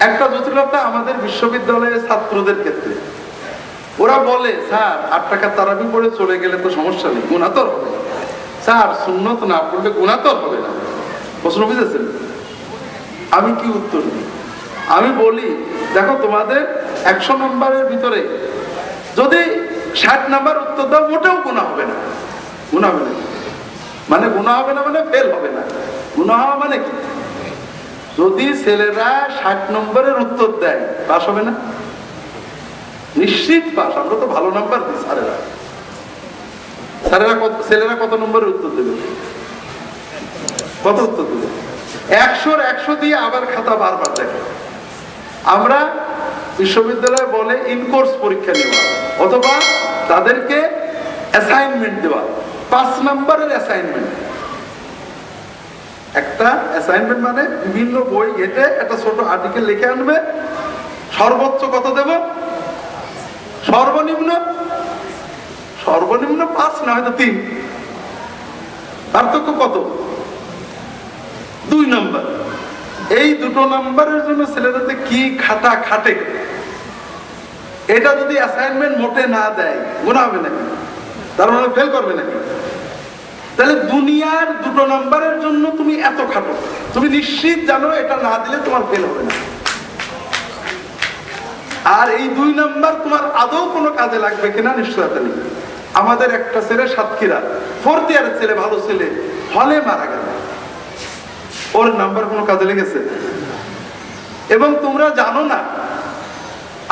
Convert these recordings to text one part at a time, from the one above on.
একটা জটিলতা আমাদের বিশ্ববিদ্যালয়ের ছাত্রদের ক্ষেত্রে। ওরা বলে, স্যার, আট টাকা তারাবি পড়ে চলে গেলে তো সমস্যা নেই, গুণাতর হবে স্যার, সুন্নত না পড়লে গুণাতর হবে না। প্রশ্ন বুঝেছেন? আমি কি উত্তর দিই? আমি বলি, দেখো, তোমাদের একশো নম্বরের ভিতরে যদি ষাট নাম্বার উত্তর দাও, মোটেও গুণা হবে না। গুণা হবে না। মানে গুণা হবে না মানে ফেল হবে না। গুণা হওয়া মানে কি? যদি ছেলেরা ষাট নম্বরের উত্তর দেয় পাস হবে না? নিশ্চিত পাস আমরা তো ভালো নাম্বার দিই স্যারেরা। স্যারেরা কত, ছেলেরা কত নম্বরের উত্তর দেবে? কত উত্তর দেবে? একশোর একশো দিয়ে আবার খাতা বারবার দেখে। আমরা বিশ্ববিদ্যালয়ে বলে ইনকোর্স পরীক্ষা নেওয়া, অথবা তাদেরকে অ্যাসাইনমেন্ট দেওয়া, পাঁচ নম্বরের অ্যাসাইনমেন্ট একটা অ্যাসাইনমেন্ট মানে বিভিন্ন বই ঘেটে একটা ছোট আর্টিকেল লিখে আনবে। সর্বোচ্চ কত দেব? সর্বনিম্ন? সর্বনিম্ন পাঁচ না হয়তো তিন। পার্থক্য কত? দুই নম্বর। এই দুটো নাম্বারের জন্য ছেলেটাতে কি খাটা খাটে? এটা যদি অ্যাসাইনমেন্ট মোটে না দেয় গুণা হবে নাকি? তার মানে ফেল করবে নাকি? তাহলে দুনিয়ার দুটো নাম্বারের জন্য তুমি এত খাটো। তুমি নিশ্চিত জানো এটা না দিলে তোমার ফেল হবে না। আর এই দুই নাম্বার তোমার আদৌ কোনো কাজে লাগবে কিনা নিশ্চয়তা নেই। আমাদের একটা ছেলে সাতক্ষীরা ফোর্থ ইয়ারের ছেলে, ভালো ছেলে, হলে মারা গেল। ওর নাম্বার কোনো কাজে লেগেছে? এবং তোমরা জানো না,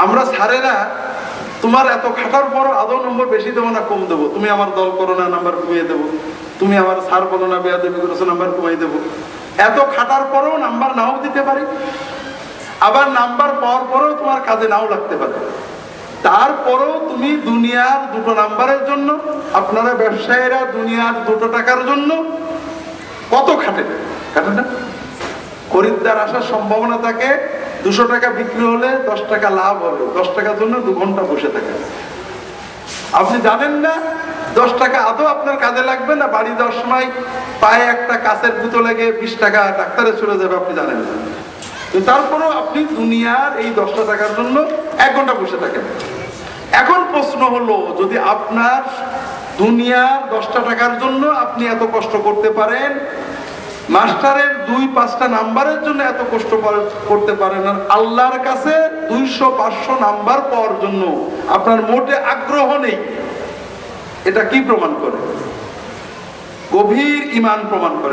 আমরা স্যারেরা তোমার এত খাটার পর আদৌ নম্বর বেশি দেবো না, কম দেবো? তুমি আমার দল করো না নাম্বার কমিয়ে দেবো। তুমি আমার স্যার বলো না বেয়া দেবী করেছ নাম্বার কমিয়ে দেবো। এত খাটার পরেও নাম্বার নাও দিতে পারি। আবার নাম্বার পাওয়ার পরেও তোমার কাজে নাও লাগতে পারে। তারপরেও তুমি দুনিয়ার দুটো নাম্বারের জন্য, আপনারা ব্যবসায়ীরা দুনিয়ার দুটো টাকার জন্য কত খাটে? খাটে না? খরিদ্দার আসার সম্ভাবনা থাকে, দুশো টাকা বিক্রি হলে দশ টাকা লাভ হবে, দশ টাকার জন্য দু ঘণ্টা বসে থাকে। আপনি জানেন না দশ টাকা আদৌ আপনার কাজে লাগবে না? বাড়ি যাওয়ার সময় পায়ে একটা কাছের পুতো লেগে বিশ টাকা ডাক্তারে চলে যাবে আপনি জানেন। তারপরেও আপনি দুনিয়ার এই দশটা টাকার জন্য এক ঘণ্টা বসে থাকেন। এখন প্রশ্ন হলো, যদি আপনার দুনিয়ার দশটা টাকার জন্য আপনি এত কষ্ট করতে পারেন, মাস্টারের দুই, পাঁচটা নাম্বারের জন্য এত কষ্ট করে- করতে পারেন আর আল্লাহর কাছে দুইশো, পাঁচশো নাম্বার পাওয়ার জন্য আপনার মোটে আগ্রহ নেই এটা কি প্রমাণ করে? গভীর ইমান প্রমাণ করে।